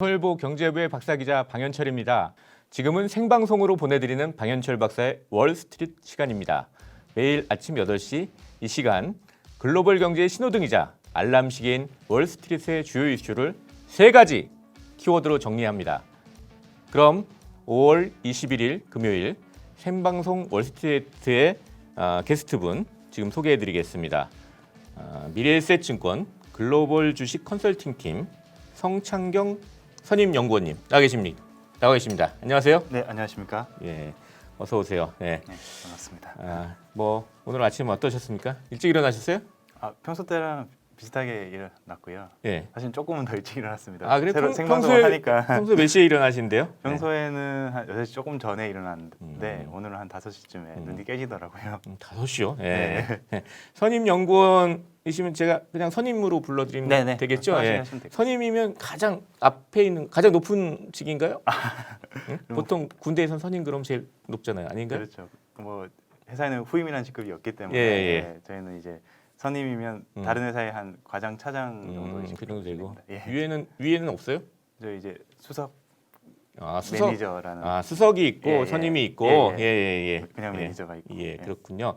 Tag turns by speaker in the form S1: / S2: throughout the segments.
S1: 서울보 경제부의 박사기자 방현철입니다. 지금은 생방송으로 보내드리는 방현철 박사의 월스트리트 시간입니다. 매일 아침 8시 이 시간 글로벌 경제의 신호등이자 알람 시계인 월스트리트의 주요 이슈를 세 가지 키워드로 정리합니다. 그럼 5월 21일 금요일 생방송 월스트리트의 아, 게스트분 지금 소개해드리겠습니다. 아, 미래에셋증권 글로벌 주식 컨설팅팀 성창경 선임 연구원님 나와 계십니까? 나와 계십니다. 안녕하세요.
S2: 네, 안녕하십니까?
S1: 예, 어서 오세요. 네.
S2: 네, 반갑습니다.
S1: 아, 뭐 오늘 아침 어떠셨습니까? 일찍 일어나셨어요?
S2: 아, 평소 때랑 비슷하게 일어났고요.
S1: 예.
S2: 사실 조금은 더 일찍 일어났습니다.
S1: 아 그래
S2: 새로
S1: 평,
S2: 생방송을
S1: 평소에
S2: 하니까
S1: 평소 몇 시에 일어나신대요?
S2: 평소에는 한 6시 조금 전에 일어났는데
S1: 음.
S2: 오늘은 한 5시쯤에
S1: 음.
S2: 눈이 깨지더라고요.
S1: 음, 다섯 시요. 예. 예. 선임 연구원이시면 제가 그냥 선임으로 불러드리면
S2: 네네.
S1: 되겠죠?
S2: 편하시게
S1: 예.
S2: 하시면.
S1: 선임이면 가장 앞에 있는 가장 높은 직인가요?
S2: 아,
S1: 응? 보통 군대에선 선임 그럼 제일 높잖아요, 아닌가요?
S2: 그렇죠. 뭐 회사에는 후임이라는 직급이 없기 때문에
S1: 예, 예.
S2: 네, 저희는 이제 선임이면
S1: 음.
S2: 다른 회사의 한 과장 차장 정도
S1: 음, 그 정도 되고
S2: 예.
S1: 위에는 위에는 없어요?
S2: 저 이제 수석
S1: 아 수석
S2: 매니저라는
S1: 아 수석이 있고
S2: 예, 예.
S1: 선임이 있고
S2: 예, 예.
S1: 예 예예
S2: 그냥
S1: 예.
S2: 매니저가 있고
S1: 예
S2: 예.
S1: 그렇군요.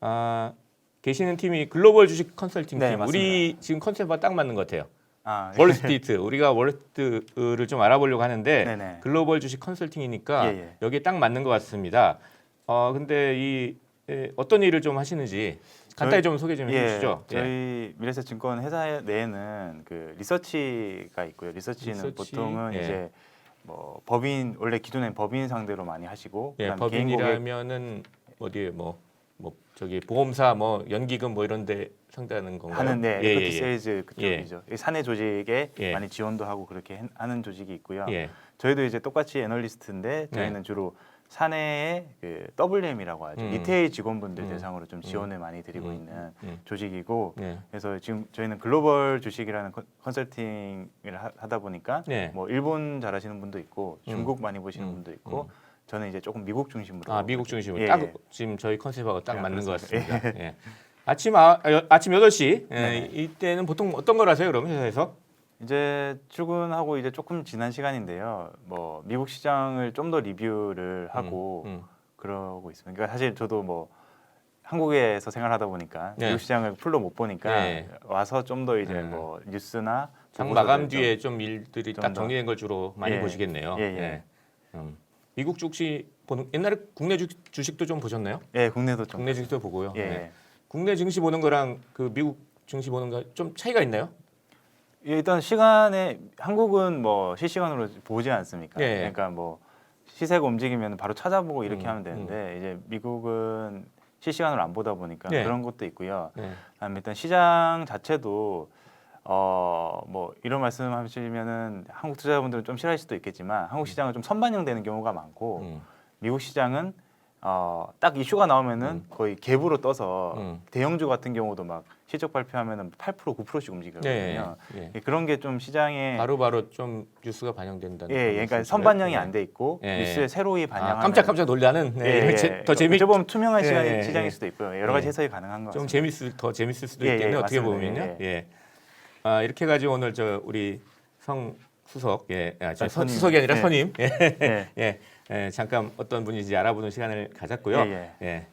S1: 아 계시는 팀이 글로벌 주식 컨설팅
S2: 네,
S1: 팀.
S2: 맞습니다.
S1: 우리 지금 컨셉과 딱 맞는 것 같아요.
S2: 아,
S1: 월스트리트 우리가 월스트를 좀 알아보려고 하는데
S2: 네네.
S1: 글로벌 주식 컨설팅이니까
S2: 예, 예.
S1: 여기에 딱 맞는 것 같습니다. 어 근데 이 예, 어떤 일을 좀 하시는지 간단히 좀 소개 좀 해주시죠. 예.
S2: 저희 미래세 증권 회사 내에는 그 리서치가 있고요. 리서치는
S1: 리서치,
S2: 보통은
S1: 예.
S2: 이제 뭐 법인 원래 기존엔 법인 상대로 많이 하시고
S1: 예,
S2: 그다음 개인 고객
S1: 법인이라면은 어디에 뭐 뭐 저기 보험사 뭐 연기금 뭐 이런 데 상대하는 건가요?
S2: 하는 네,
S1: 예,
S2: 에코티
S1: 예, 예.
S2: 세일즈 그쪽이죠. 이 사내 조직에
S1: 예.
S2: 많이 지원도 하고 그렇게 해- 하는 조직이 있고요.
S1: 예.
S2: 저희도 이제 똑같이 애널리스트인데 저희는 주로 사내의 그 WM이라고 하죠.
S1: 음.
S2: 리테일 직원분들
S1: 음.
S2: 대상으로 좀 지원을 많이 드리고
S1: 음,
S2: 있는
S1: 음.
S2: 조직이고
S1: 네.
S2: 그래서 지금 저희는 글로벌 주식이라는 컨- 컨설팅을 하- 하다 보니까
S1: 네.
S2: 뭐 일본 잘하시는 분도 있고
S1: 음.
S2: 중국 많이 보시는
S1: 음.
S2: 분도 있고
S1: 음.
S2: 저는 이제 조금 미국 중심으로
S1: 아 미국 중심으로
S2: 예,
S1: 딱
S2: 예.
S1: 지금 저희 컨셉하고 딱
S2: 예,
S1: 맞는 것
S2: 그렇습니다.
S1: 같습니다. 예. 아침 아, 아, 아침 8시 예. 이때는 보통 어떤 걸 하세요? 그럼 회사에서?
S2: 이제 출근하고 이제 조금 지난 시간인데요. 뭐 미국 시장을 좀 더 리뷰를 하고
S1: 음, 음.
S2: 그러고 있습니다. 그러니까 사실 저도 뭐 한국에서 생활하다 보니까
S1: 네.
S2: 미국 시장을 풀로 못 보니까
S1: 네.
S2: 와서 좀 더 이제
S1: 네.
S2: 뭐 뉴스나
S1: 장 마감
S2: 좀-
S1: 뒤에 좀 일들이
S2: 좀
S1: 딱
S2: 더.
S1: 정리된 걸 주로 많이
S2: 예.
S1: 보시겠네요.
S2: 예, 예.
S1: 음. 미국 주식 보는 옛날에 국내 주, 주식도 좀 보셨나요?
S2: 예 국내도 좀
S1: 국내 주식도 보고요.
S2: 예.
S1: 네. 국내 증시 보는 거랑 그 미국 증시 보는 거 좀 차이가 있나요?
S2: 예, 일단 시간에 한국은 뭐 실시간으로 보지 않습니까?
S1: 예.
S2: 그러니까 뭐 시세가 움직이면 바로 찾아보고 이렇게
S1: 음,
S2: 하면 되는데 이제 미국은 실시간으로 안 보다 보니까
S1: 네.
S2: 그런 것도 있고요.
S1: 네.
S2: 그다음에 일단 시장 자체도 어뭐 이런 말씀하시면은 한국 투자자분들은 좀 싫어할 수도 있겠지만 한국 시장은 좀 선반영되는 경우가 많고
S1: 음.
S2: 미국 시장은 어 딱 이슈가 나오면은
S1: 음.
S2: 거의 갭으로 떠서
S1: 음.
S2: 대형주 같은 경우도 막 실적 발표하면은 8% 9%씩 움직이거든요.
S1: 네. 예.
S2: 예, 그런 게 좀 시장에
S1: 바로바로 좀 뉴스가 반영된다는
S2: 예, 예, 그러니까
S1: 말씀이신가요?
S2: 선반영이
S1: 예.
S2: 안돼 있고
S1: 예,
S2: 뉴스에
S1: 예.
S2: 새로이
S1: 아,
S2: 반영하는
S1: 깜짝깜짝 놀라는 네,
S2: 예, 예,
S1: 제- 더 재미
S2: 보면 투명한
S1: 예,
S2: 시간이
S1: 예,
S2: 시장일
S1: 예.
S2: 수도 있고요. 여러 가지
S1: 예.
S2: 해석이 가능한 것
S1: 좀
S2: 같습니다.
S1: 재밌을 더 재밌을 수도
S2: 예, 예,
S1: 있겠네요. 어떻게
S2: 맞습니다.
S1: 보면요.
S2: 예,
S1: 예. 아, 이렇게 가지고 오늘 저 우리 성 수석 예, 아, 저
S2: 아,
S1: 선,
S2: 선임.
S1: 수석이 아니라
S2: 예.
S1: 선임 예.
S2: 예.
S1: 예, 예, 잠깐 어떤 분인지 알아보는 시간을 가졌고요.
S2: 예,
S1: 예.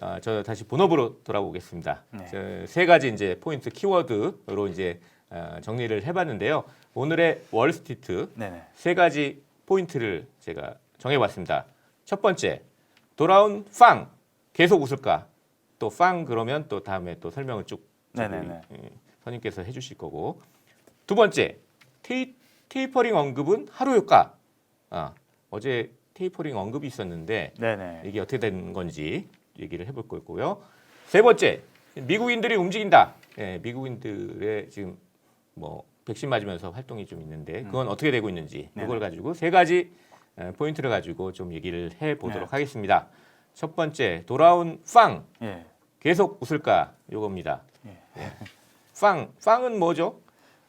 S1: 아, 저 다시 본업으로 돌아오겠습니다.
S2: 네.
S1: 저세 가지 이제 포인트 키워드로 이제 어, 정리를 해봤는데요. 오늘의 월스트리트
S2: 네네.
S1: 세 가지 포인트를 제가 정해봤습니다. 첫 번째, 돌아온 팡 계속 웃을까? 또 팡 그러면 또 다음에 또 설명을 쭉
S2: 네네네.
S1: 예, 선임께서 해주실 거고. 두 번째, 테이, 테이퍼링 언급은 하루 효과. 아, 어제 테이퍼링 언급이 있었는데
S2: 네네.
S1: 이게 어떻게 된 건지 얘기를 해볼 거고요. 세 번째, 미국인들이 움직인다. 예, 미국인들의 지금 뭐 백신 맞으면서 활동이 좀 있는데 그건 어떻게 되고 있는지
S2: 네네.
S1: 그걸 가지고 세 가지 에, 포인트를 가지고 좀 얘기를 해 보도록
S2: 네.
S1: 하겠습니다. 첫 번째, 돌아온 팡
S2: 예.
S1: 계속 웃을까 요겁니다.
S2: 예.
S1: 팡, 팡은 뭐죠?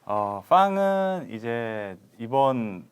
S2: 어, 팡은 이제 이번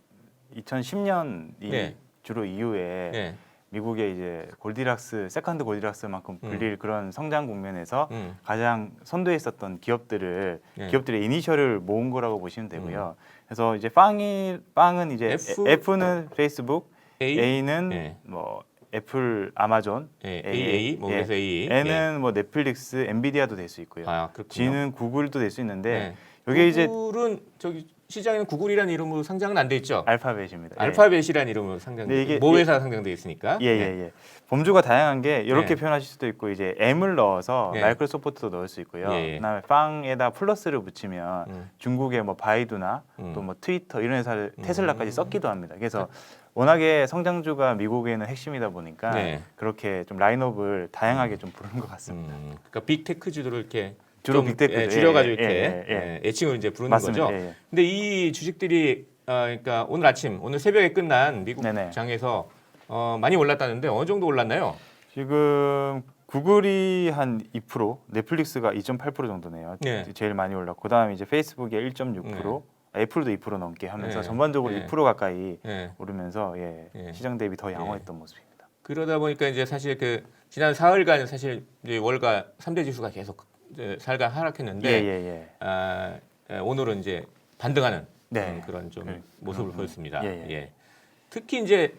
S2: 2010년이
S1: 네.
S2: 주로 이후에
S1: 예,
S2: 미국의 이제 골디락스 세컨드 골디락스만큼
S1: 음.
S2: 불릴 그런 성장 국면에서
S1: 음.
S2: 가장 선두에 있었던 기업들을
S1: 네.
S2: 기업들의 이니셜을 모은 거라고 보시면 되고요. 그래서 이제 빵이 빵은 이제
S1: F-
S2: F, 는 페이스북,
S1: A,
S2: A는
S1: 네.
S2: 뭐 애플, 아마존,
S1: 예,
S2: AA,
S1: AA, 뭐
S2: 예.
S1: 그래서 AA.
S2: N은 뭐 넷플릭스, 엔비디아도 될 수 있고요.
S1: 아, 그렇군요.
S2: G는 구글도 될 수 있는데
S1: 네.
S2: 여기 이제
S1: 구글은 저기 시장에는 구글이라는 이름으로 상장은 안 돼 있죠.
S2: 알파벳입니다. 예.
S1: 알파벳이라는 이름으로 상장.
S2: 네, 이게-
S1: 모 회사 상장돼 있으니까.
S2: 예, 예, 예. 범주가 다양한 게 이렇게
S1: 네.
S2: 표현하실 수도 있고 이제 M을 넣어서
S1: 네.
S2: 마이크로소프트도 넣을 수 있고요.
S1: 예, 예.
S2: 그다음에 빵에다 플러스를 붙이면
S1: 음.
S2: 중국의 뭐 바이두나
S1: 음.
S2: 또 뭐 트위터 이런 회사를
S1: 음.
S2: 테슬라까지 썼기도 합니다. 그래서 워낙에 성장주가 미국에는 핵심이다 보니까
S1: 네.
S2: 그렇게 좀 라인업을 다양하게 좀 부르는 것 같습니다.
S1: 음, 그러니까 빅테크주들을 이렇게
S2: 주로
S1: 좀,
S2: 빅테크죠.
S1: 예, 줄여가지고
S2: 예,
S1: 이렇게
S2: 예, 예,
S1: 예, 애칭을 이제 부르는
S2: 맞습니다.
S1: 거죠.
S2: 예, 예.
S1: 근데 이 주식들이 어, 그러니까 오늘 아침, 오늘 새벽에 끝난 미국
S2: 네네.
S1: 장에서 어, 많이 올랐다는데 어느 정도 올랐나요?
S2: 지금 구글이 한 2%, 넷플릭스가 2.8% 정도네요.
S1: 네.
S2: 제일 많이 올랐고 그다음에 이제 페이스북이 1.6%, 애플도 2% 넘게 하면서
S1: 네.
S2: 전반적으로
S1: 네.
S2: 2% 가까이
S1: 예.
S2: 오르면서 예,
S1: 예.
S2: 시장 대비 더 양호했던 모습입니다.
S1: 그러다 보니까 이제 사실 그 지난 사흘간 사실 월가 3대 지수가 계속 살간 하락했는데
S2: 예예예. 예,
S1: 아, 예, 오늘은 이제 반등하는
S2: 네.
S1: 음, 그런 좀
S2: 네.
S1: 모습을
S2: 음,
S1: 보였습니다.
S2: 예, 예.
S1: 예. 특히 이제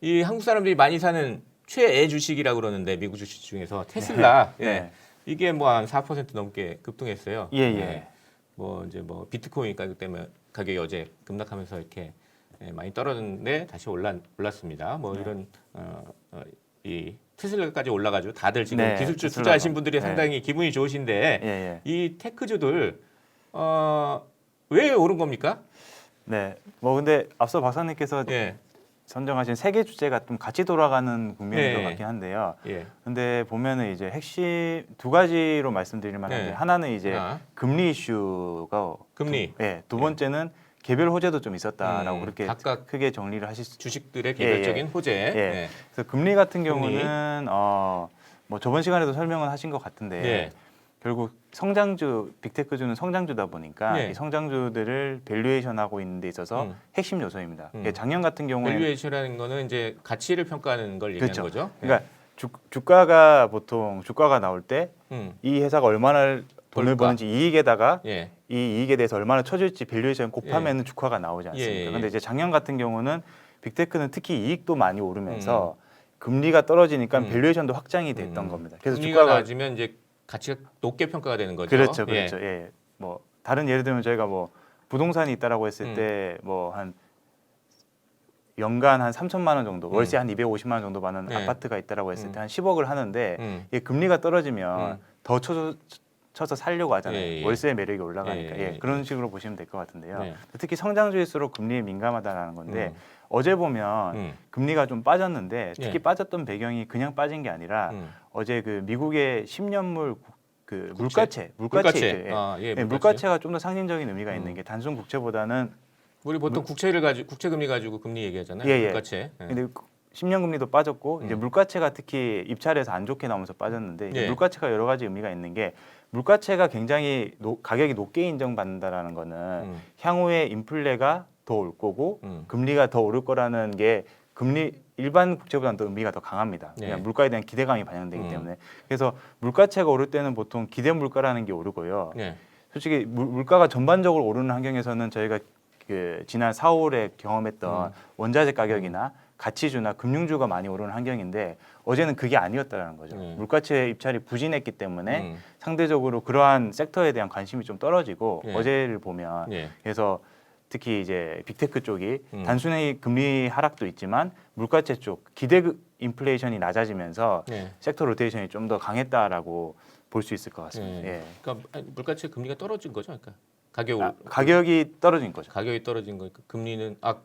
S1: 이 한국 사람들이 많이 사는 최애 주식이라고 그러는데 미국 주식 중에서 테슬라 예.
S2: 네.
S1: 이게 뭐 한 4% 넘게 급등했어요.
S2: 예, 예.
S1: 뭐 이제 뭐 비트코인 가격 때문에 가격이 어제 급락하면서 이렇게 예, 많이 떨어졌는데 다시 올랐 올랐습니다. 뭐
S2: 네.
S1: 이런 어, 어, 이 테슬라까지 올라가지고 다들 지금
S2: 네,
S1: 기술주
S2: 테슬라가.
S1: 투자하신 분들이
S2: 네.
S1: 상당히 기분이 좋으신데
S2: 예, 예.
S1: 이 테크주들 어, 왜 오른 겁니까?
S2: 네. 뭐 근데 앞서 박사님께서
S1: 예,
S2: 선정하신 세 개 주제가 좀 같이 돌아가는 국면인
S1: 예,
S2: 것
S1: 예.
S2: 같긴 한데요.
S1: 예.
S2: 근데 보면은 이제 핵심 두 가지로 말씀드릴 만한데
S1: 네.
S2: 하나는 이제
S1: 하나,
S2: 금리 이슈가
S1: 금리.
S2: 두, 예, 두 번째는 개별 호재도 좀 있었다라고
S1: 음,
S2: 그렇게
S1: 각각
S2: 크게 정리를 하실 수.
S1: 주식들의 개별적인 호재.
S2: 예.
S1: 예.
S2: 그래서 금리 같은. 경우는 어, 뭐 저번 시간에도 설명을 하신 것 같은데
S1: 예.
S2: 결국 성장주 빅테크주는 성장주다 보니까
S1: 예.
S2: 이 성장주들을 밸류에이션하고 있는 데 있어서
S1: 음.
S2: 핵심 요소입니다.
S1: 음.
S2: 예, 작년 같은 경우에
S1: 밸류에이션이라는 거는 이제 가치를 평가하는 걸 얘기하는
S2: 그렇죠.
S1: 거죠.
S2: 그러니까 주, 주가가 보통 주가가 나올 때이
S1: 음.
S2: 회사가 얼마나 돈을? 버는지 이익에다가
S1: 예.
S2: 이 이익에 대해서 얼마나 쳐줄지 밸류에이션 곱하면 은 주가가 나오지 않습니까?
S1: 예, 예, 예.
S2: 근데 이제 작년 같은 경우는 빅테크는 특히 이익도 많이 오르면서
S1: 음.
S2: 금리가 떨어지니까
S1: 음.
S2: 밸류에이션도 확장이 됐던
S1: 음.
S2: 겁니다. 그래서
S1: 금리가
S2: 주가가
S1: 낮으면 이제 가치가 높게 평가가 되는 거죠.
S2: 그렇죠,
S1: 예.
S2: 그렇죠. 예. 뭐 다른 예를 들면 저희가 뭐 부동산이 있다라고 했을
S1: 음.
S2: 때뭐 한 연간 한 3천만 원 정도,
S1: 음.
S2: 월세 한 250만 원 정도 받는
S1: 네.
S2: 아파트가 있다라고 했을
S1: 음.
S2: 때한 10억을 하는데
S1: 음.
S2: 이게 금리가 떨어지면
S1: 음.
S2: 더 쳐서 쳐서 살려고 하잖아요.
S1: 예, 예.
S2: 월세 매력이 올라가니까
S1: 예, 예,
S2: 예,
S1: 예.
S2: 그런 식으로 보시면 될 것 같은데요.
S1: 네.
S2: 특히 성장주일수록 금리에 민감하다라는 건데
S1: 음.
S2: 어제 보면
S1: 음.
S2: 금리가 좀 빠졌는데 특히
S1: 예.
S2: 빠졌던 배경이 그냥 빠진 게 아니라
S1: 음.
S2: 어제 그 미국의 10년물 그
S1: 국채?
S2: 물가채, 물가채, 있죠. 예.
S1: 아, 예,
S2: 네,
S1: 물가채.
S2: 물가채 가 좀 더 상징적인 의미가
S1: 음.
S2: 있는 게 단순 국채보다는
S1: 우리 보통 국채를 가지고 국채 금리 가지고 금리 얘기하잖아요.
S2: 예, 예.
S1: 물가채. 예.
S2: 근데 10년 금리도 빠졌고 이제
S1: 음.
S2: 물가채가 특히 입찰에서 안 좋게 나오면서 빠졌는데 이제
S1: 예.
S2: 물가채가 여러 가지 의미가 있는 게 물가채가 굉장히 노- 가격이 높게 인정받는다라는 거는
S1: 음.
S2: 향후에 인플레가 더 올 거고
S1: 음.
S2: 금리가 더 오를 거라는 게 금리 일반 국채보다는 더 의미가 더 강합니다.
S1: 네.
S2: 그냥 물가에 대한 기대감이 반영되기
S1: 음.
S2: 때문에 그래서 물가채가 오를 때는 보통 기대 물가라는 게 오르고요.
S1: 예.
S2: 솔직히 물, 물가가 전반적으로 오르는 환경에서는 저희가 그 지난 4, 5월에 경험했던
S1: 음.
S2: 원자재 가격이나 가치주나 금융주가 많이 오르는 환경인데 어제는 그게 아니었다라는 거죠.
S1: 음.
S2: 물가채 입찰이 부진했기 때문에
S1: 음.
S2: 상대적으로 그러한 섹터에 대한 관심이 좀 떨어지고
S1: 예.
S2: 어제를 보면
S1: 예.
S2: 그래서 특히 이제 빅테크 쪽이
S1: 음.
S2: 단순히 금리 하락도 있지만 물가채 쪽 기대 그 인플레이션이 낮아지면서
S1: 예.
S2: 섹터 로테이션이 좀 더 강했다라고 볼 수 있을 것 같습니다.
S1: 예.
S2: 예.
S1: 그러니까 아니, 물가채 금리가 떨어진 거죠. 그러니까 가격
S2: 아, 가격이 떨어진 거죠.
S1: 가격이 떨어진 거니까 금리는 아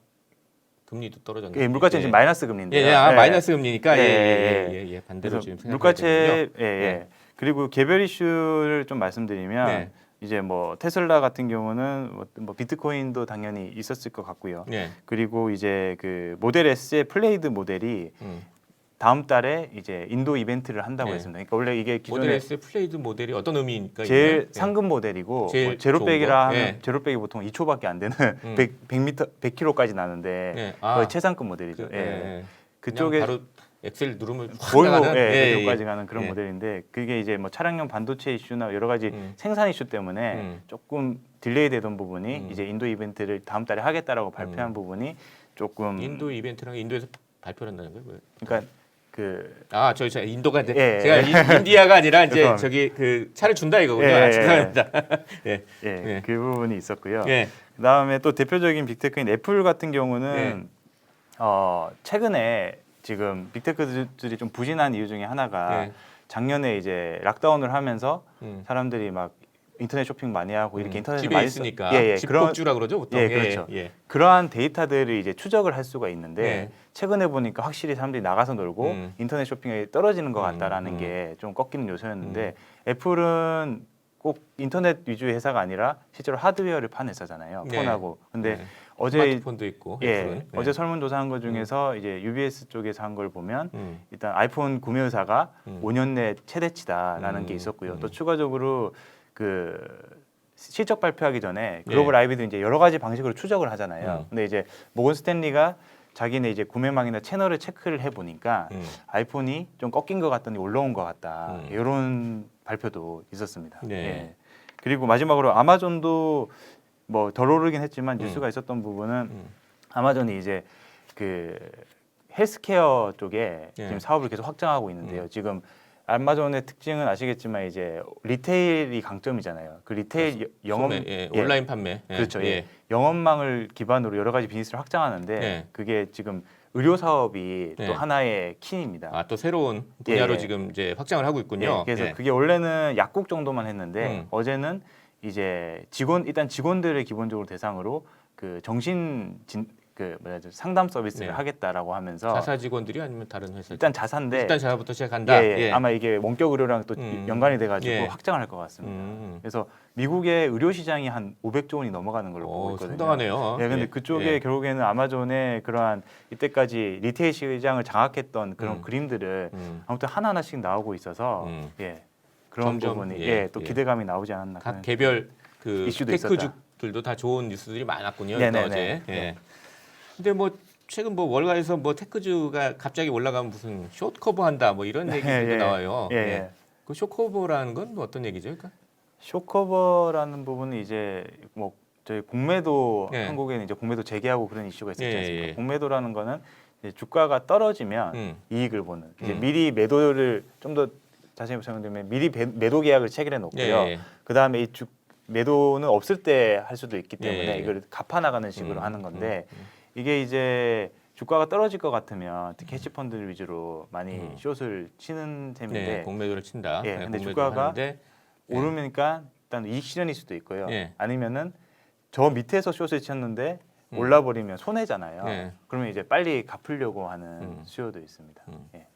S1: 금리도 떨어졌네.
S2: 예, 물가채는 지금 마이너스
S1: 예,
S2: 금리인데요.
S1: 예, 아,
S2: 예.
S1: 마이너스 금리니까 예,
S2: 예,
S1: 예,
S2: 예,
S1: 예, 예, 예, 반대로 지금 생각해야
S2: 물가채. 예, 예.
S1: 네.
S2: 그리고 개별 이슈를 좀 말씀드리면
S1: 네.
S2: 이제 뭐 테슬라 같은 경우는 뭐, 뭐 비트코인도 당연히 있었을 것 같고요.
S1: 예.
S2: 그리고 이제 그 모델 S의 플레이드 모델이
S1: 음.
S2: 다음 달에 이제 인도 이벤트를 한다고
S1: 네.
S2: 했습니다. 그러니까 원래 이게
S1: 모델
S2: 기존에
S1: S 플레이드 모델이 어떤 의미니까
S2: 제일
S1: 이게?
S2: 상급 모델이고
S1: 제일
S2: 뭐 제로백이라
S1: 좋은 거?
S2: 하면
S1: 예.
S2: 제로백이 보통 2초밖에 안 되는
S1: 음.
S2: 100, 100m 100km까지 나는데
S1: 예.
S2: 거의
S1: 아,
S2: 최상급 모델이죠.
S1: 그,
S2: 예.
S1: 예, 예.
S2: 그쪽에
S1: 바로 엑셀 누르면 확
S2: 볼로
S1: 나가는
S2: 예,
S1: 예, 예.
S2: 가는 그런
S1: 예.
S2: 모델인데 그게 이제 뭐 차량용 반도체 이슈나 여러 가지
S1: 음.
S2: 생산 이슈 때문에
S1: 음.
S2: 조금 딜레이 되던 부분이
S1: 음.
S2: 이제 인도 이벤트를 다음 달에 하겠다라고 발표한
S1: 음.
S2: 부분이 조금
S1: 인도 이벤트랑 인도에서 발표를 한다는 거예요? 뭐예요?
S2: 그러니까 그
S1: 아, 저희 저 인도가 이제
S2: 예,
S1: 제가 인- 인디아가 아니라 이제
S2: 죄송합니다.
S1: 저기 그 차를 준다 이거군요.
S2: 예,
S1: 아,
S2: 예,
S1: 죄송합니다. 예.
S2: 예,
S1: 예.
S2: 그 부분이 있었고요.
S1: 예.
S2: 그다음에 또 대표적인 빅테크인 애플 같은 경우는
S1: 네.
S2: 어, 최근에 지금 빅테크들이 좀 부진한 이유 중에 하나가
S1: 예.
S2: 작년에 이제 락다운을 하면서
S1: 음.
S2: 사람들이 막 인터넷 쇼핑 많이 하고 이렇게
S1: 음,
S2: 인터넷
S1: 집에
S2: 많이
S1: 있으니까
S2: 써, 예, 예, 그런
S1: 집복주라 그러죠 보통.
S2: 예, 그렇죠.
S1: 예.
S2: 그러한 데이터들을 이제 추적을 할 수가 있는데
S1: 예.
S2: 최근에 보니까 확실히 사람들이 나가서 놀고
S1: 음.
S2: 인터넷 쇼핑이 떨어지는 것
S1: 음,
S2: 같다라는
S1: 음.
S2: 게좀 꺾이는 요소였는데 애플은 꼭 인터넷 위주의 회사가 아니라 실제로 하드웨어를 파는 회사잖아요.
S1: 네.
S2: 폰하고. 근데
S1: 네.
S2: 어제
S1: 스마트폰도 있고.
S2: 예.
S1: 네.
S2: 어제 설문조사한 것 중에서 이제 UBS 쪽에서 한 걸 보면
S1: 음.
S2: 일단 아이폰 구매 의사가
S1: 음.
S2: 5년 내 최대치다라는
S1: 음,
S2: 게 있었고요.
S1: 음.
S2: 또 추가적으로 그 실적 발표하기 전에
S1: 네.
S2: 글로벌 아이비도 이제 여러 가지 방식으로 추적을 하잖아요.
S1: 음.
S2: 근데 이제 모건 스탠리가 자기네 이제 구매망이나 채널을 체크를 해 보니까
S1: 음.
S2: 아이폰이 좀 꺾인 것 같더니 올라온 것 같다.
S1: 음.
S2: 이런 발표도 있었습니다.
S1: 네.
S2: 예. 그리고 마지막으로 아마존도 뭐 덜 오르긴 했지만
S1: 음.
S2: 뉴스가 있었던 부분은
S1: 음.
S2: 아마존이 이제 그 헬스케어 쪽에
S1: 예.
S2: 지금 사업을 계속 확장하고 있는데요.
S1: 음.
S2: 지금 아마존의 특징은 아시겠지만 이제 리테일이 강점이잖아요. 그 리테일 여- 영업
S1: 소매, 예,
S2: 예.
S1: 온라인 판매. 예.
S2: 그렇죠. 예.
S1: 예.
S2: 영업망을 기반으로 여러 가지 비즈니스를 확장하는데
S1: 네.
S2: 그게 지금 의료 사업이
S1: 네.
S2: 또 하나의 킨입니다.
S1: 아, 또 새로운 분야로
S2: 예, 예.
S1: 지금 이제 확장을 하고 있군요.
S2: 예, 그래서
S1: 예.
S2: 그게 원래는 약국 정도만 했는데
S1: 음.
S2: 어제는 이제 직원 일단 직원들을 기본적으로 대상으로 그 정신 진, 그 뭐라 되지 상담 서비스를
S1: 네.
S2: 하겠다라고 하면서
S1: 자사 직원들이 아니면 다른 회사?
S2: 일단 자사인데
S1: 일단 자사부터 시작한다.
S2: 예, 예. 아마 이게 원격 의료랑 또
S1: 음.
S2: 연관이 돼가지고
S1: 예.
S2: 확장을 할 것 같습니다.
S1: 음.
S2: 그래서 미국의 의료 시장이 한 500조 원이 넘어가는 걸로 보고
S1: 오,
S2: 있거든요.
S1: 상당하네요.
S2: 예, 근데
S1: 예.
S2: 그쪽에
S1: 예.
S2: 결국에는 아마존의 그러한 이때까지 리테일 시장을 장악했던 그런
S1: 음.
S2: 그림들을
S1: 음.
S2: 아무튼 하나 하나씩 나오고 있어서
S1: 음.
S2: 예 그런
S1: 점점,
S2: 부분이
S1: 예,
S2: 예, 또
S1: 예.
S2: 기대감이 나오지 않았나.
S1: 각 개별 그 테크주들도 다 좋은 뉴스들이 많았군요.
S2: 네네네.
S1: 어제. 예.
S2: 네.
S1: 근데 뭐 최근 뭐 월가에서 뭐 테크주가 갑자기 올라가면 무슨 숏 커버한다 뭐 이런 얘기도
S2: 예, 예.
S1: 나와요.
S2: 예, 예.
S1: 그숏 커버라는 건 어떤 얘기죠? 그러니까?
S2: 쇼커버라는 부분은 이제 뭐 저희 공매도
S1: 예.
S2: 한국에는 이제 공매도 재개하고 그런 이슈가 있었지
S1: 예,
S2: 않습니까?
S1: 예.
S2: 공매도라는 거는 이제 주가가 떨어지면
S1: 음.
S2: 이익을 보는 이제
S1: 음.
S2: 미리 매도를 좀 더 자세히 설명드리면 미리 배- 매도 계약을 체결해 놓고요.
S1: 예, 예.
S2: 그 다음에 이 주, 매도는 없을 때 할 수도 있기 때문에
S1: 예, 예.
S2: 이걸 갚아 나가는 식으로
S1: 음,
S2: 하는 건데
S1: 음, 음.
S2: 이게 이제 주가가 떨어질 것 같으면 특히 헤지펀드 위주로 많이
S1: 음.
S2: 숏을 치는 셈인데
S1: 네, 공매도를 친다.
S2: 예,
S1: 네,
S2: 근데
S1: 공매도를
S2: 주가가
S1: 하는데, 예.
S2: 오르니까 일단 이익 실현일 수도 있고요.
S1: 예.
S2: 아니면은 저 밑에서 숏을 쳤는데
S1: 음.
S2: 올라버리면 손해잖아요.
S1: 예.
S2: 그러면 이제 빨리 갚으려고 하는
S1: 음.
S2: 수요도 있습니다.
S1: 음.
S2: 예.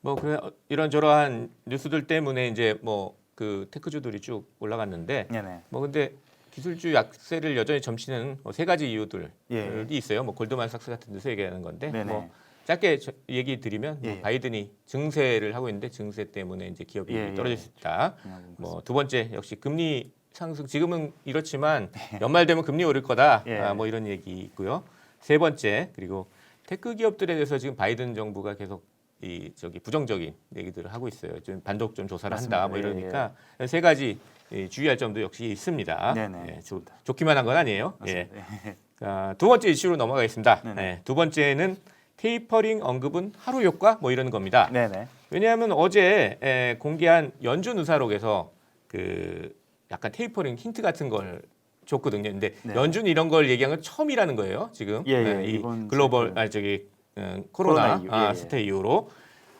S1: 뭐 그래 이런 저러한 뉴스들 때문에 이제 뭐 그 테크주들이 쭉 올라갔는데
S2: 네네.
S1: 뭐 근데 기술주 약세를 여전히 점치는 뭐 세 가지 이유들이
S2: 예.
S1: 있어요. 뭐 골드만삭스 같은 데서 얘기하는 건데
S2: 네네.
S1: 뭐 짧게 저- 얘기 드리면 뭐
S2: 예.
S1: 바이든이 증세를 하고 있는데 증세 때문에 이제 기업이
S2: 예, 예.
S1: 떨어질 수 있다. 뭐 두 번째 역시 금리 상승 지금은 이렇지만 연말 되면 금리 오를 거다.
S2: 예.
S1: 아, 뭐 이런 얘기 있고요. 세 번째 그리고 테크 기업들에 대해서 지금 바이든 정부가 계속 이 저기 부정적인 얘기들을 하고 있어요. 좀 반독 좀 조사를
S2: 맞습니다.
S1: 한다. 뭐
S2: 예,
S1: 이러니까 세 가지 이 주의할 점도 역시 있습니다.
S2: 네네.
S1: 예, 좋, 좋기만 한 건 아니에요. 예.
S2: 예.
S1: 자, 두 번째 이슈로 넘어가겠습니다.
S2: 네네.
S1: 예, 두 번째는 테이퍼링 언급은 하루 효과 뭐 이러는 겁니다.
S2: 네네.
S1: 왜냐하면 어제 에, 공개한 연준 의사록에서 그 약간 테이퍼링 힌트 같은 걸 줬거든요. 근데
S2: 네.
S1: 연준 이런 걸 얘기한 건 처음이라는 거예요. 지금
S2: 예, 예,
S1: 이
S2: 이번
S1: 글로벌. 아니 저기 어, 코로나,
S2: 코로나 이후,
S1: 아,
S2: 예, 예.
S1: 스테 이후로.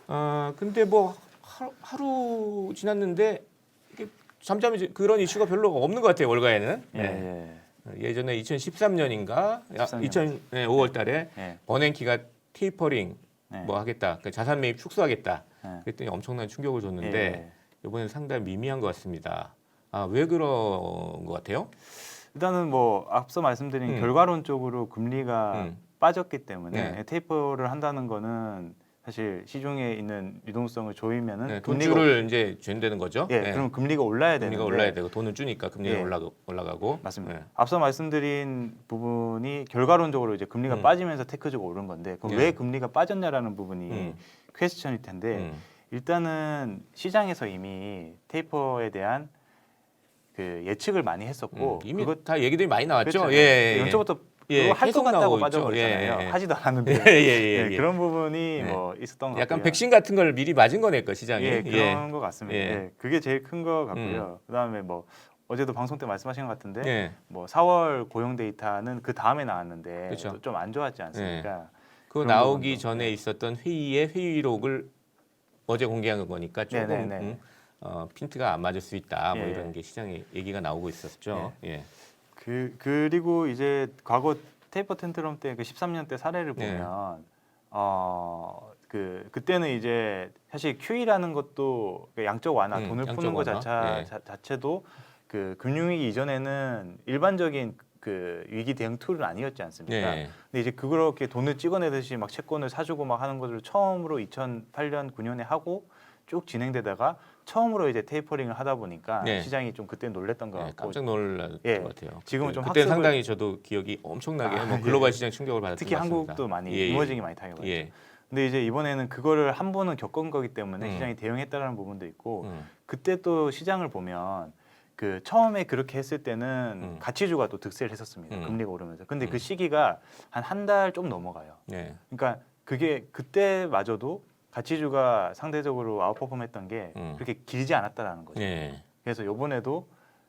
S1: 어 근데 뭐 하루, 하루 지났는데 잠잠히 그런 이슈가 별로 없는 것 같아요. 월가에는.
S2: 예.
S1: 네.
S2: 예.
S1: 예전에 2013년인가
S2: 13년.
S1: 2005월달에
S2: 예.
S1: 버냉키가 테이퍼링
S2: 네.
S1: 뭐 하겠다, 그 자산 매입 축소하겠다.
S2: 예.
S1: 그랬더니 엄청난 충격을 줬는데
S2: 예.
S1: 이번엔 상당히 미미한 것 같습니다. 아 왜 그런 것 같아요?
S2: 일단은 뭐 앞서 말씀드린
S1: 음.
S2: 결과론적으로 금리가
S1: 음.
S2: 빠졌기 때문에
S1: 네.
S2: 테이퍼를 한다는 거는 사실 시중에 있는 유동성을 조이면은
S1: 네,
S2: 금리가
S1: 돈줄을 이제 준다는 거죠.
S2: 예,
S1: 네.
S2: 그럼 금리가 올라야 되는데
S1: 금리가 올라야 되고 돈을 주니까 금리가
S2: 예.
S1: 올라가, 올라가고
S2: 맞습니다.
S1: 네.
S2: 앞서 말씀드린 부분이 결과론적으로 이제 금리가
S1: 음.
S2: 빠지면서 테크주가 오른 건데 그럼
S1: 예.
S2: 왜 금리가 빠졌냐라는 부분이
S1: 음.
S2: 퀘스천일 텐데
S1: 음.
S2: 일단은 시장에서 이미 테이퍼에 대한 그 예측을 많이 했었고
S1: 음. 이미
S2: 그것
S1: 다 얘기들이 많이 나왔죠.
S2: 그렇죠.
S1: 예, 예, 예.
S2: 연초부터
S1: 예,
S2: 그거 할것
S1: 계속
S2: 같다고. 빠져버렸잖아요.
S1: 예, 예.
S2: 하지도 않았는데
S1: 예, 예, 예,
S2: 예,
S1: 예.
S2: 그런 부분이
S1: 네.
S2: 뭐 있었던 것
S1: 약간
S2: 같고요.
S1: 백신 같은 걸 미리 맞은 거네요, 시장이.
S2: 예, 그런 것 같습니다.
S1: 예.
S2: 예. 그게 제일 큰 것 같고요. 그다음에 뭐 어제도 방송 때 말씀하신 것 같은데
S1: 예.
S2: 뭐 4월 고용 데이터는 그 다음에 나왔는데
S1: 그쵸.
S2: 좀 안 좋았지 않습니까?
S1: 그
S2: 그런
S1: 나오기
S2: 부분도.
S1: 전에 있었던 회의의 회의록을 어제 공개한 거니까 조금
S2: 네네네.
S1: 음, 어, 핀트가 안 맞을 수 있다. 뭐
S2: 예.
S1: 이런 게 시장에 얘기가 나오고 있었죠. 예.
S2: 그 그리고 이제 과거 테이퍼 텐트럼 때 그 13년 때 사례를
S1: 네.
S2: 보면 어그 그때는 이제 사실 QE라는 것도 그 양적 완화
S1: 음,
S2: 돈을
S1: 양적
S2: 푸는 것
S1: 완화.
S2: 자체
S1: 예.
S2: 자, 자체도 그 금융위기 이전에는 일반적인 그 위기 대응 툴은 아니었지 않습니까?
S1: 예.
S2: 근데 이제 그렇게 돈을 찍어내듯이 막 채권을 사주고 막 하는 것을 처음으로 2008년 9년에 하고 쭉 진행되다가 처음으로 이제 테이퍼링을 하다 보니까
S1: 네.
S2: 시장이 좀 그때 놀랬던 것
S1: 예,
S2: 같고
S1: 깜짝 놀랐을
S2: 예,
S1: 것 같아요.
S2: 지금은
S1: 그-
S2: 좀
S1: 그때
S2: 학습을-
S1: 상당히 저도 기억이 엄청나게
S2: 아,
S1: 뭐
S2: 예.
S1: 글로벌 시장 충격을 받았던
S2: 특히
S1: 것 같습니다.
S2: 한국도 많이
S1: 예, 예.
S2: 이머징이 많이 당해봤죠.
S1: 예.
S2: 근데 이제 이번에는 그거를 한 번은 겪은 거기 때문에
S1: 음.
S2: 시장이 대응했다라는 부분도 있고
S1: 음.
S2: 그때 또 시장을 보면 그 처음에 그렇게 했을 때는
S1: 음.
S2: 가치주가 또 득세를 했었습니다.
S1: 음.
S2: 금리가 오르면서. 근데
S1: 음.
S2: 그 시기가 한 한 달 좀 넘어가요.
S1: 예.
S2: 그러니까 그게 그때마저도 가치주가 상대적으로 아웃퍼폼했던 게
S1: 음.
S2: 그렇게 길지 않았다라는 거죠.
S1: 예.
S2: 그래서 요번에도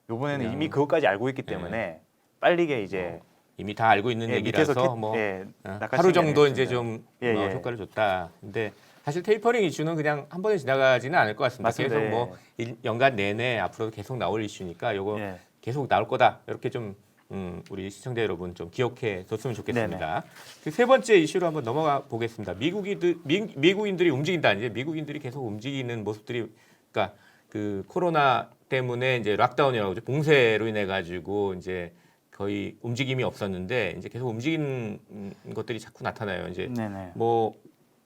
S2: 요번에는
S1: 그냥-
S2: 이미 그것까지 알고 있기 때문에 빠르게 이제
S1: 이미 다 알고 있는
S2: 예,
S1: 얘기라서
S2: 캐-
S1: 뭐
S2: 예,
S1: 어, 하루 정도. 이제 좀
S2: 예,
S1: 뭐
S2: 예.
S1: 효과를 줬다. 근데 사실 테이퍼링 이슈는 그냥 한 번에 지나가지는 않을 것 같습니다.
S2: 맞습니다.
S1: 계속
S2: 예.
S1: 뭐 일- 연간 내내 앞으로도 계속 나올 이슈니까 요거
S2: 예.
S1: 계속 나올 거다. 이렇게 좀 음, 우리 시청자 여러분 좀 기억해 뒀으면 좋겠습니다. 그 세 번째 이슈로 한번 넘어가 보겠습니다. 미국이들 미, 미국인들이 움직인다 이제 미국인들이 계속 움직이는 모습들이 그러니까 그 코로나 때문에 이제 락다운이라고 하죠. 봉쇄로 인해 가지고 이제 거의 움직임이 없었는데 이제 계속 움직이는 음, 것들이 자꾸 나타나요. 이제
S2: 네네.
S1: 뭐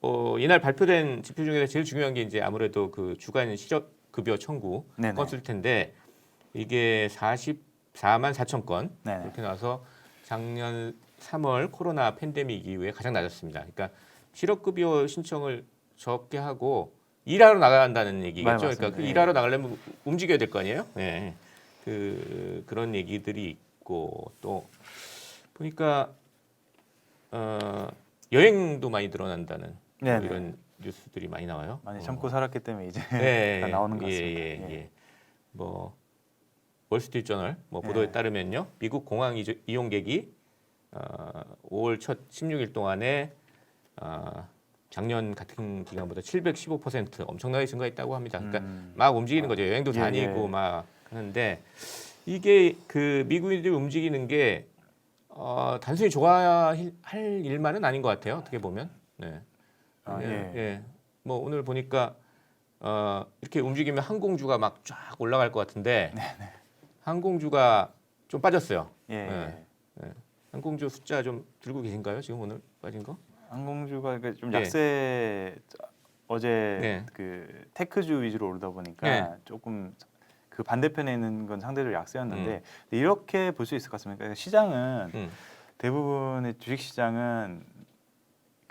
S1: 어, 이날 발표된 지표 중에서 제일 중요한 게 이제 아무래도 그 주간 실업 급여 청구
S2: 네네.
S1: 건수일 텐데 이게 44만 4천 건
S2: 네네.
S1: 이렇게 나와서 작년 3월 코로나 팬데믹 이후에 가장 낮았습니다. 그러니까 실업급여 신청을 적게 하고 일하러 나간다는 얘기겠죠.
S2: 네,
S1: 그러니까. 그
S2: 예.
S1: 일하러 나가려면 움직여야 될 거 아니에요. 예. 그 그런 얘기들이 있고 또 보니까 어, 여행도 많이 늘어난다는 뭐. 이런 뉴스들이 많이 나와요.
S2: 많이
S1: 어.
S2: 참고 살았기 때문에 이제
S1: 예,
S2: 다 나오는 것
S1: 예,
S2: 같습니다.
S1: 예,
S2: 예.
S1: 예. 뭐 월스트리트저널 뭐 보도에
S2: 예.
S1: 따르면요, 미국 공항 이용객이 어, 5월 첫 16일 동안에 어, 작년 같은 기간보다 715% 엄청나게 증가했다고 합니다. 그러니까
S2: 음.
S1: 막 움직이는 거죠. 여행도
S2: 예,
S1: 다니고
S2: 예.
S1: 막 하는데 이게 그 미국인들이 움직이는 게 어, 단순히 좋아할 일만은 아닌 것 같아요. 어떻게 보면. 네.
S2: 아,
S1: 네,
S2: 예.
S1: 예. 뭐 오늘 보니까 어, 이렇게 움직이면 항공주가 막 쫙 올라갈 것 같은데 항공주가 좀 빠졌어요.
S2: 예,
S1: 네.
S2: 예.
S1: 항공주 숫자 좀 들고 계신가요? 지금 오늘 빠진 거?
S2: 항공주가 그좀
S1: 예.
S2: 약세 어제
S1: 네.
S2: 그 테크주 위주로 오르다 보니까
S1: 네.
S2: 조금 그 반대편에 있는 건 상대적으로 약세였는데
S1: 음.
S2: 근데 이렇게 볼 수 있을 것 같습니다. 그러니까 시장은
S1: 음.
S2: 대부분의 주식 시장은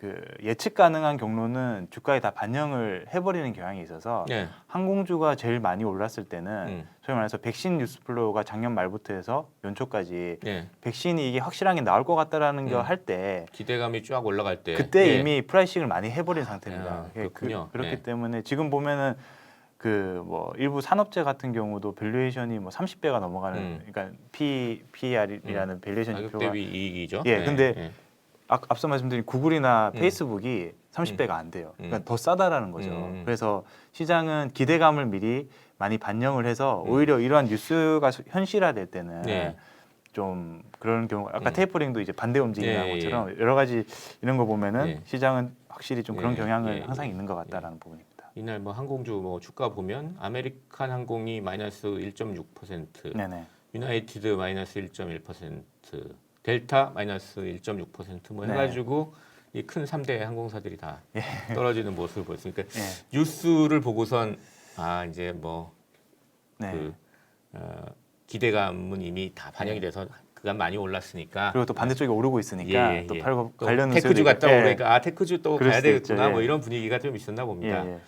S2: 그 예측 가능한 경로는 주가에 다 반영을 해버리는 경향이 있어서
S1: 네.
S2: 항공주가 제일 많이 올랐을 때는
S1: 음.
S2: 소위 말해서 백신 뉴스플로우가 작년 말부터 해서 연초까지
S1: 네.
S2: 백신이 이게 확실하게 나올 것 같다라는
S1: 음.
S2: 거할 때
S1: 기대감이 쫙 올라갈 때
S2: 그때
S1: 예.
S2: 이미 프라이싱을 많이 해버린 상태입니다.
S1: 아,
S2: 예,
S1: 그렇군요.
S2: 그, 렇기
S1: 네.
S2: 때문에 지금 보면은 그 뭐 일부 산업재 같은 경우도 밸류에이션이 뭐 30배가 넘어가는
S1: 음.
S2: 그러니까 P P/R이라는 밸류에이션
S1: 가격
S2: 지표가
S1: 대비 이익이죠.
S2: 예, 근데
S1: 예.
S2: 앞, 앞서 말씀드린 구글이나
S1: 음.
S2: 페이스북이 30배가 안 돼요. 그러니까
S1: 음.
S2: 더 싸다라는 거죠.
S1: 음.
S2: 그래서 시장은 기대감을 미리 많이 반영을 해서
S1: 음.
S2: 오히려 이러한 뉴스가 현실화될 때는
S1: 네.
S2: 좀 그런 경우 아까
S1: 음.
S2: 테이퍼링도 이제 반대 움직임이라는
S1: 예, 예,
S2: 것처럼 여러 가지 이런 거 보면은
S1: 예.
S2: 시장은 확실히 좀 그런
S1: 예,
S2: 경향을
S1: 예,
S2: 항상
S1: 예,
S2: 있는 것 같다라는 부분입니다.
S1: 이날 뭐 항공주 뭐 주가 보면 아메리칸 항공이 마이너스 1.6%,
S2: 네네.
S1: 유나이티드 마이너스 1.1%, 델타 마이너스 1.6%뭐
S2: 네.
S1: 해가지고 이 큰 3대 항공사들이 다 떨어지는 모습을 보였으니까
S2: 예.
S1: 뉴스를 보고선 아 이제 뭐
S2: 네.
S1: 그 어, 기대감은 이미 다 반영이 돼서 그간 많이 올랐으니까
S2: 그리고 또 반대쪽에 오르고 있으니까
S1: 예, 예,
S2: 또
S1: 예.
S2: 팔고
S1: 또
S2: 관련
S1: 테크주 갔다.
S2: 예.
S1: 오니까 아 테크주 또 가야 되겠구나 뭐
S2: 예.
S1: 이런 분위기가 좀 있었나
S2: 예,
S1: 봅니다.
S2: 예.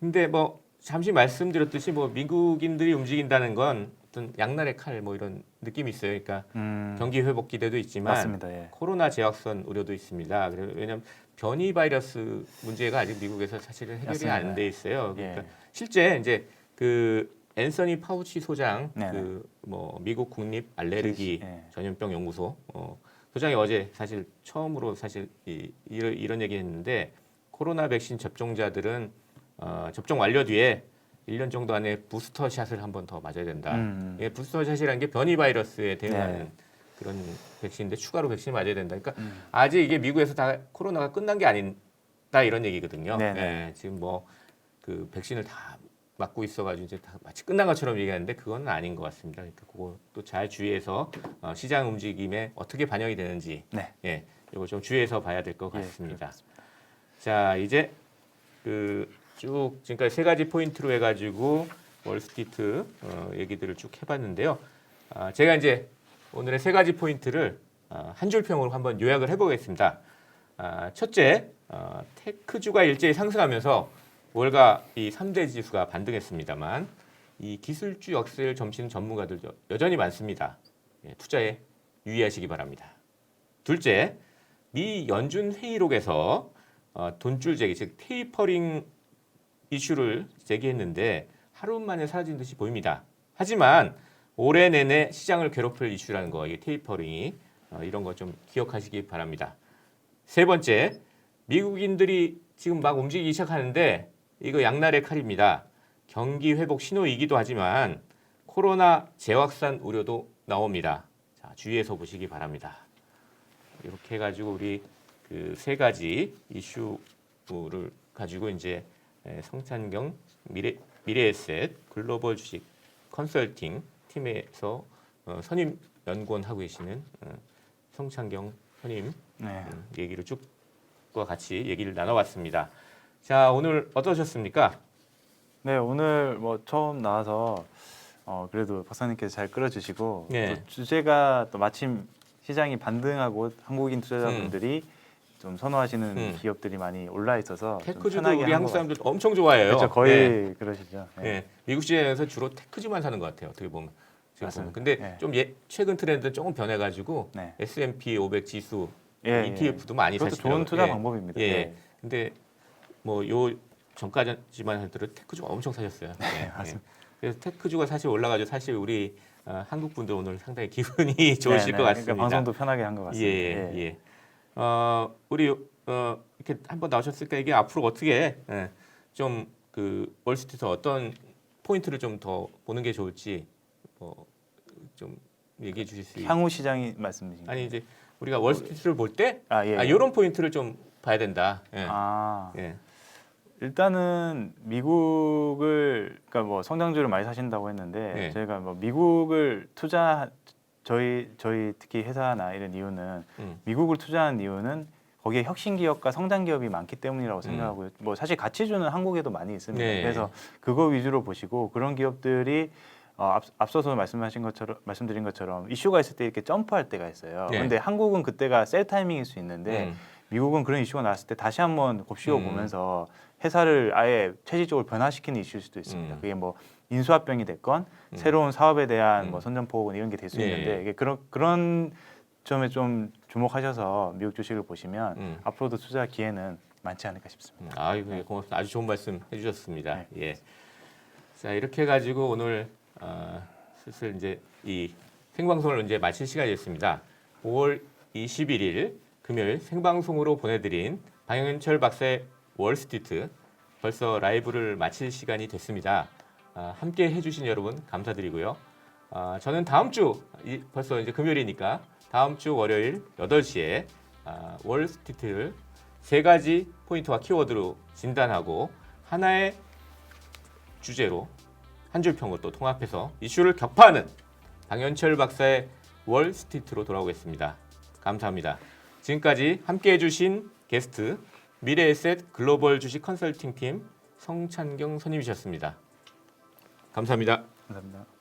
S1: 근데 뭐 잠시 말씀드렸듯이 뭐 미국인들이 움직인다는 건 어떤 양날의 칼 뭐 이런 느낌이 있어요. 그러니까
S2: 음,
S1: 경기 회복 기대도 있지만
S2: 맞습니다. 예.
S1: 코로나 재확산 우려도 있습니다. 그래- 왜냐하면 변이 바이러스 문제가 아직 미국에서 사실은 해결이
S2: 맞습니다.
S1: 안돼 있어요.
S2: 예.
S1: 그러니까 실제 이제 그 앤서니 파우치 소장
S2: 네네.
S1: 그 뭐 미국 국립 알레르기
S2: 예.
S1: 전염병 연구소 어, 소장이 어제 사실 처음으로 사실 이, 이런, 이런 얘기했는데 코로나 백신 접종자들은 어, 접종 완료 뒤에 1년 정도 안에 부스터 샷을 한 번 더 맞아야 된다.
S2: 음.
S1: 이게 부스터 샷이라는 게 변이 바이러스에 대응하는
S2: 네.
S1: 그런 백신인데 추가로 백신을 맞아야 된다. 그러니까
S2: 음.
S1: 아직 이게 미국에서 다 코로나가 끝난 게 아니다 이런 얘기거든요.
S2: 네네.
S1: 예, 지금 뭐 그 백신을 다 맞고 있어가지고 이제 다 마치 끝난 것처럼 얘기하는데 그건 아닌 것 같습니다. 그러니까 그거 또 잘 주의해서 어, 시장 움직임에 어떻게 반영이 되는지
S2: 네.
S1: 예, 이거 좀 주의해서 봐야 될것
S2: 예,
S1: 같습니다. 자 이제 그 쭉 지금까지 세 가지 포인트로 해가지고 월스트리트 어, 얘기들을 쭉 해봤는데요. 아, 제가 이제 오늘의 세 가지 포인트를 아, 한 줄 평으로 한번 요약을 해보겠습니다. 아, 첫째, 어, 테크주가 일제히 상승하면서 월가 이 3대 지수가 반등했습니다만 이 기술주 역세를 점치는 전문가들 여- 여전히 많습니다. 예, 투자에 유의하시기 바랍니다. 둘째, 미 연준 회의록에서 어, 돈줄 제기, 즉 테이퍼링 이슈를 제기했는데 하루 만에 사라진 듯이 보입니다. 하지만 올해 내내 시장을 괴롭힐 이슈라는 거, 이게 테이퍼링이 어, 이런 거 좀 기억하시기 바랍니다. 세 번째, 미국인들이 지금 막 움직이기 시작하는데 이거 양날의 칼입니다. 경기 회복 신호이기도 하지만 코로나 재확산 우려도 나옵니다. 자, 주의해서 보시기 바랍니다. 이렇게 해가지고 우리 그 세 가지 이슈를 가지고 이제 에, 성찬경 미래 미래에셋 글로벌 주식 컨설팅 팀에서 어, 선임 연구원 하고 계시는 어, 성찬경 선임
S2: 네.
S1: 음, 얘기를 쭉과 같이 얘기를 나눠봤습니다. 자 오늘 어떠셨습니까?
S2: 네, 오늘 뭐 처음 나와서 어, 그래도 박사님께서 잘 끌어주시고
S1: 네.
S2: 또 주제가 또 마침 시장이 반등하고 한국인 투자자분들이 좀 선호하시는
S1: 음.
S2: 기업들이 많이 올라 있어서 좀
S1: 테크주도
S2: 편하게
S1: 우리
S2: 한것
S1: 한국 사람들 엄청 좋아해요.
S2: 그렇죠, 거의
S1: 네.
S2: 그러시죠. 네.
S1: 예, 미국 시장에서 주로 테크주만 사는 것 같아요. 어떻게 보면. 지금 보면.
S2: 맞습니다.
S1: 근데
S2: 예.
S1: 좀 예, 최근 트렌드 는 조금 변해가지고
S2: 네.
S1: S&P 500 지수
S2: 예,
S1: ETF도 많이
S2: 그것도
S1: 사시더라고요.
S2: 좋은 투자
S1: 예.
S2: 방법입니다.
S1: 예.
S2: 네.
S1: 근데 뭐 요 전까지만 하더라도 테크주가 엄청 사셨어요. 네,
S2: 맞습니다.
S1: 그래서 테크주가 사실 올라가지고 사실 우리 어, 한국 분들 오늘 상당히 기분이 좋으실
S2: 네,
S1: 것
S2: 네.
S1: 같습니다.
S2: 그러니까 방송도 편하게 한 것 같습니다.
S1: 예, 예. 어, 우리 어, 이렇게 한번 나오셨으니까 이게 앞으로 어떻게 예, 좀그 월스트리트 어떤 포인트를 좀 더 보는 게 좋을지 뭐 좀 얘기해 주실 수 있...
S2: 향후 시장이 말씀이신
S1: 아니 이제 우리가 월스트리트를 볼 때
S2: 아, 예.
S1: 아, 이런 포인트를 좀 봐야 된다. 예.
S2: 아,
S1: 예.
S2: 일단은 미국을 그러니까 뭐 성장주를 많이 사신다고 했는데
S1: 네.
S2: 저희가 뭐 미국을 투자 저희 저희 특히 회사나 이런 이유는
S1: 음.
S2: 미국을 투자하는 이유는 거기에 혁신 기업과 성장 기업이 많기 때문이라고 생각하고요. 뭐 사실 가치주는 한국에도 많이 있습니다.
S1: 음. 네.
S2: 그래서 그거 위주로 보시고 그런 기업들이 어, 앞, 앞서서 말씀하신 것처럼 말씀드린 것처럼 이슈가 있을 때 이렇게 점프할 때가 있어요.
S1: 네.
S2: 근데 한국은 그때가 셀 타이밍일 수 있는데
S1: 음.
S2: 미국은 그런 이슈가 나왔을 때 다시 한번 곱씹어 보면서 회사를 아예 체질적으로 변화시키는 이슈일 수도 있습니다.
S1: 음.
S2: 그게 뭐 인수합병이 됐건
S1: 음.
S2: 새로운 사업에 대한
S1: 음.
S2: 뭐 선전포고 이런 게 될수
S1: 네.
S2: 있는데 이게 그런 그런 점에 좀 주목하셔서 미국 주식을 보시면
S1: 음.
S2: 앞으로도 투자 기회는 많지 않을까 싶습니다.
S1: 음, 아이고 예, 고맙습니다. 아주 좋은 말씀 해주셨습니다.
S2: 네.
S1: 예. 자 이렇게 해가지고 오늘 어, 슬슬 이제 이 생방송을 이제 마칠 시간이 됐습니다. 5월 21일 금요일 생방송으로 보내드린 방영철 박사의 월스트리트 벌써 라이브를 마칠 시간이 됐습니다. 아, 함께 해주신 여러분 감사드리고요. 아, 저는 다음 주 벌써 이제 금요일이니까 다음 주 월요일 8시에 아, 월스트리트를 세 가지 포인트와 키워드로 진단하고 하나의 주제로 한 줄평으로 또 통합해서 이슈를 격파하는 방현철 박사의 월스트리트로 돌아오겠습니다. 감사합니다. 지금까지 함께 해주신 게스트 미래에셋 글로벌 주식 컨설팅팀 성찬경 선임이셨습니다. 감사합니다.
S2: 감사합니다.